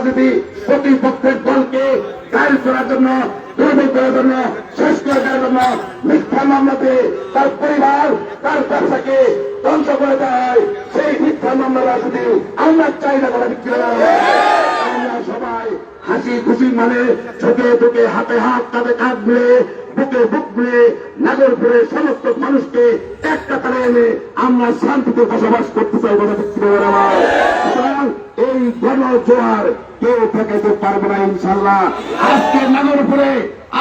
রাজনীতি প্রতিপক্ষের দলকে গায়েল করার জন্য, দুর্বল করার জন্য, শেষ করে দেওয়ার জন্য মিথ্যা মামলাতে তার পরিবার, তার ব্যবসাকে ধ্বংস করে দেওয়া হয়। সেই মিথ্যা মামলা রাজনীতি আমরা না করা বিক্রি আমরা সবাই হাসি খুশি মানে চোখে চোখে হাতে হাত কাঁধে কাঁধ মিলে, বুকে বুক মিলে নাগরপুরে সমস্ত মানুষকে এক কাতারে এনে আমরা শান্তিতে বসবাস করতে চাই বলে বিক্রি এই গণ জোয়ার কেউ ঠেকাইতে পারবে না ইনশাল্লাহ আজকে নাগরপুরে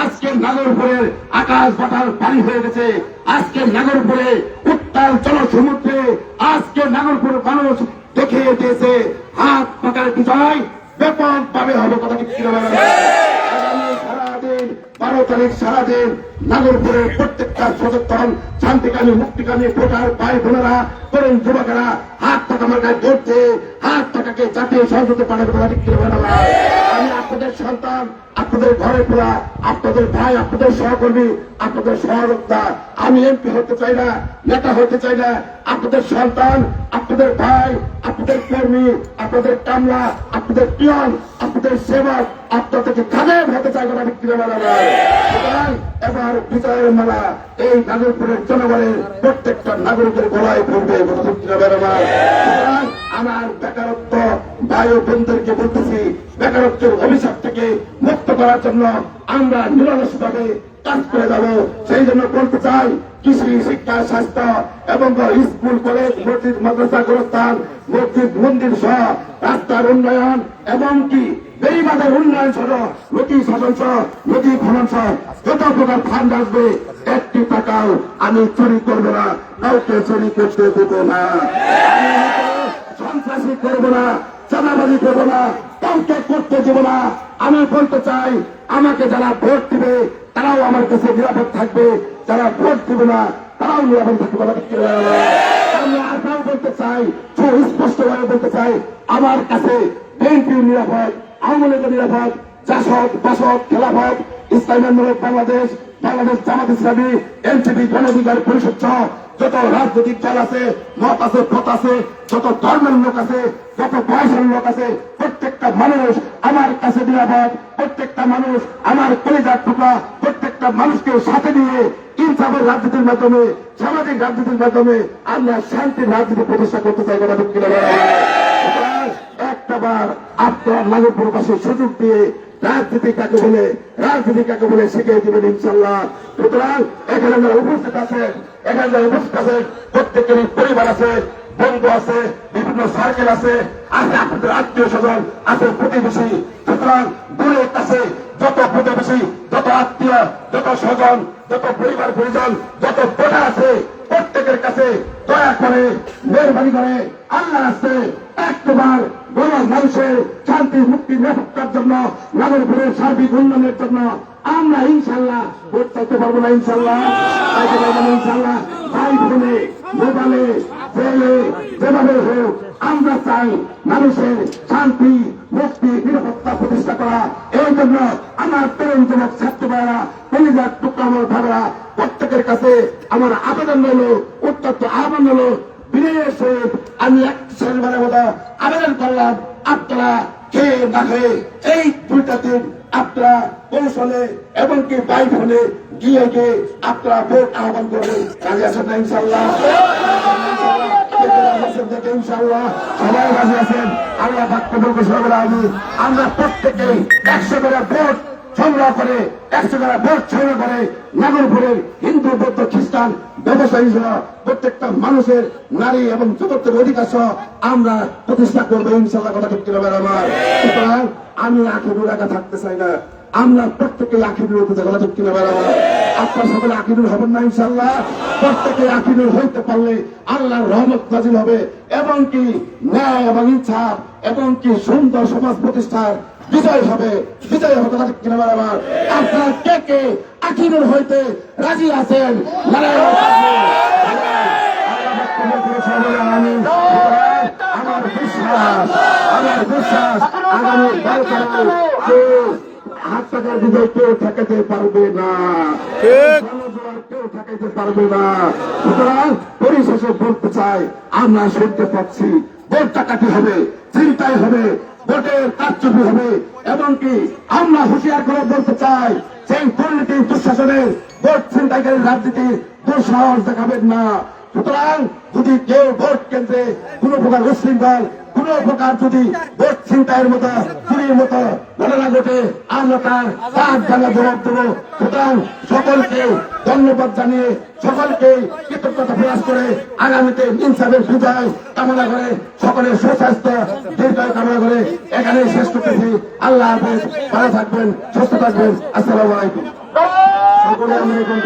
আজকে নাগরপুরের আকাশ বাতাল পানি হয়ে গেছে। আজকে নাগরপুরে উত্তাল জনসমুদ্রে আজকে নাগরপুর মানুষ দেখে দিয়েছে, হাত পাকার বিজয় ব্যাপক ভাবে হবে কথা কি আগামী সারাদিন বারো তারিখ সারাদিন নাগরপুরের প্রত্যেকটা সচেতন, শান্তিকামী, মুক্তিকামী ভোটার ভাই বোনেরা, তরুণ যুবকেরা, হাত টাকা মার্কায় ধরছে হাত টাকাকে জাতীয় সহযোগিতা পাঠাতে পারে আমি আপনাদের সন্তান, আপনাদের ঘরে খোলা আপনাদের ভাই, আপনাদের সহকর্মী, আপনাদের সহযোদ্ধা আমি এমপি হতে চাই না, নেতা হতে চাই না। আপনাদের সন্তান, আপনাদের ভাই, আপনাদের কর্মী, আপনাদের কামলা, আপনাদের পিয়ন, আপনাদের সেবক আপনাদেরকে কাদের হতে চাই কথা বিক্রি মেলা সুতরাং এবার বিজয়ের মালা এই নাগরপুরের জনগণের প্রত্যেকটা নাগরিকের গলায় পড়বে বিক্রি সুতরাং আমার বেকারত্ব বায়ু বন্ধুদেরকে বলতেছি, বেকারত্বের অভিশাপ থেকে মুক্ত করার জন্য আমরা নিরলস ভাবে কাজ করে যাব। সেই জন্য বলতে চাই, কৃষি, শিক্ষা, স্বাস্থ্য এবং স্কুল, কলেজ, মসজিদ, মাদ্রাসা, গোরস্থান, মসজিদ, মন্দির সহ রাস্তার উন্নয়ন এবং কি বেড়িবাদের উন্নয়ন সহ, নদী শাসন সহ, নদী খনন সহ যত প্রকার ফান্ড আসবে, একটি টাকাও আমি চুরি করব না, কাউকে চুরি করতে দেবো না। সন্ত্রাসী করব না, চাঁদাবাজি করব না, কাউকে করতে দেব না। আমি বলতে চাই, আমাকে যারা ভোট দিবে, তারাও আমার কাছে নিরাপদ থাকবে। যারা ভোট দিবে না, তারাও নিরাপদ থাকবে আমি আরটাও বলতে চাই সুস্পষ্ট ভাবে বলতে চাই, আমার কাছে বিএনপি নিরাপদ, আওয়ামী লীগের নিরাপদ, জাসদ, বাসদ, খেলাফত, ইসলামী আন্দোলন, বাংলাদেশ বাংলাদেশ জামাত ইসলামী, এনসিপি গণ অধিকার পরিষদ সহ যত রাজনৈতিক দল আছে, মত আছে পথ আছে, যত ধর্মের লোক আছে, যত বয়সের লোক আছে, প্রত্যেকটা মানুষ আমার কাছে নিরাপদ, প্রত্যেকটা মানুষ আমার কলিজার টুকরা, প্রত্যেকটা মানুষকে সাথে নিয়ে ইনসাফের রাজনীতির মাধ্যমে, সামাজিক রাজনীতির মাধ্যমে আমরা শান্তির রাজনীতি প্রতিষ্ঠা করতে চাই কথা একটা বার আপনার নাগরপুর পাশে সুযোগ দিয়ে রাজনীতি কাকে বলে, রাজনীতি কাকে বলে শিখিয়ে দিবেন ইনশাল্লাহ সুতরাং এখানে যারা উপস্থিত আছেন, এখানে যারা উপস্থিত আছেন, প্রত্যেকেরই পরিবার আছে, বন্ধু আছে, বিভিন্ন সার্কেল আছে আছে আপনাদের আত্মীয় স্বজন, আছে প্রতিবেশী। সুতরাং দূরের কাছে যত প্রতিবেশী, যত আত্মীয়, যত স্বজন, যত পরিবার পরিজন যত ভোটার আছে প্রত্যেকের কাছে দয়া করে, মেহরবানি করে আল্লাহ আছে একবার গণ মানুষের শান্তি, মুক্তি, নিরাপত্তার জন্য, নাগরপুরের সার্বিক উন্নয়নের জন্য আমরা ইনশাল্লাহ ভোট চাইতে পারব না, ইনশাল্লাহ। ইনশাল্লাহ ভাই ফোনে মোবাইলে জেলে যেভাবে হোক, আমরা চাই মানুষের শান্তি, মুক্তি, নিরাপত্তা প্রতিষ্ঠা করা। এই জন্য আমার তরুণ যুবক ছাত্র ভাইরা কলিজার টুকরা ভাইরা প্রত্যেকের কাছে আমার আবেদন হলো অত্যন্ত আহ্বান হলো বিনয়ের সহিত আমি এক শনিবারের মতো আবেদন করলাম, আপনারা খেয়ে না খেয়ে এই দুইটা দিন আপনারা কৌশলে এবং কি বাই ফোনে গিয়ে গিয়ে আপনারা ভোট আহ্বান করবেন। কাজে আছেন না ইনশাল্লাহ আমরা প্রত্যেকেই একশো করে ভোট সংগ্রহ করে, একশো করে ভোট সংগ্রহ করে নাগরপুরের হিন্দু, বৌদ্ধ, খ্রিস্টান, ব্যবসায়ী সহ প্রত্যেকটা মানুষের নারী এবং যুবকদের অধিকার সহ আমরা প্রতিষ্ঠা করব ইনশাল্লাহ কথা ঠিক কীভাবে আমার? সুতরাং আমি আখিরুর একা থাকতে চাই না। আমরা প্রত্যেকে আখিরুর হতে কথা ঠিক কীভাবে আমার? আপনার সকলে আখিরুর হবেন না ইনশাল্লাহ প্রত্যেকে আখিরুর হইতে পারলে আল্লাহর রহমত নাজিল হবে। এবং কি ন্যায় এবং ইচ্ছা এবং কি সুন্দর সমাজ প্রতিষ্ঠার বিজয় হবে বিজয় হবে ঠিক কীভাবে আমার আপনার কে কে আখিরুর হইতে রাজি আছেন? আমার বিশ্বাস আমার বিশ্বাস, আগামী বারো হাত টাকার বিজয় কেউ ঠেকাতে পারবে না। কেউ ঠেকাতে পারবে না। সুতরাং পরিশেষে বলতে চাই, আমরা শুনতে পাচ্ছি ভোট টাকাটি হবে, চিন্তাই হবে, ভোটের কারচুপি হবে। এমনকি আমরা হুঁশিয়ার করে বলতে চাই, সেই দুর্নীতি, দুঃশাসনের ভোট ছিনতাইকারী রাজনীতির দুঃসাহস দেখাবেন না। সুতরাং যদি কেউ ভোট কেন্দ্রে কোন প্রকার উশৃঙ্খল কোন প্রকার যদি ভোট মতো চুরির মতো ঘটনা ঘটে, আমরা তার তার জানা জবাব দেবো। সুতরাং সকলকে ধন্যবাদ জানিয়ে সকলকে কৃতজ্ঞতা প্রকাশ করে আগামীতে ইনসাফের বিজয় কামনা করে সকলের সুস্বাস্থ্য, দীর্ঘায়ু কামনা করে এখানে শেষ করতেছি। আল্লাহ হাফেজ। ভালো থাকবেন, সুস্থ থাকবেন। আসসালামু আলাইকুম। সকলে আমরা এখান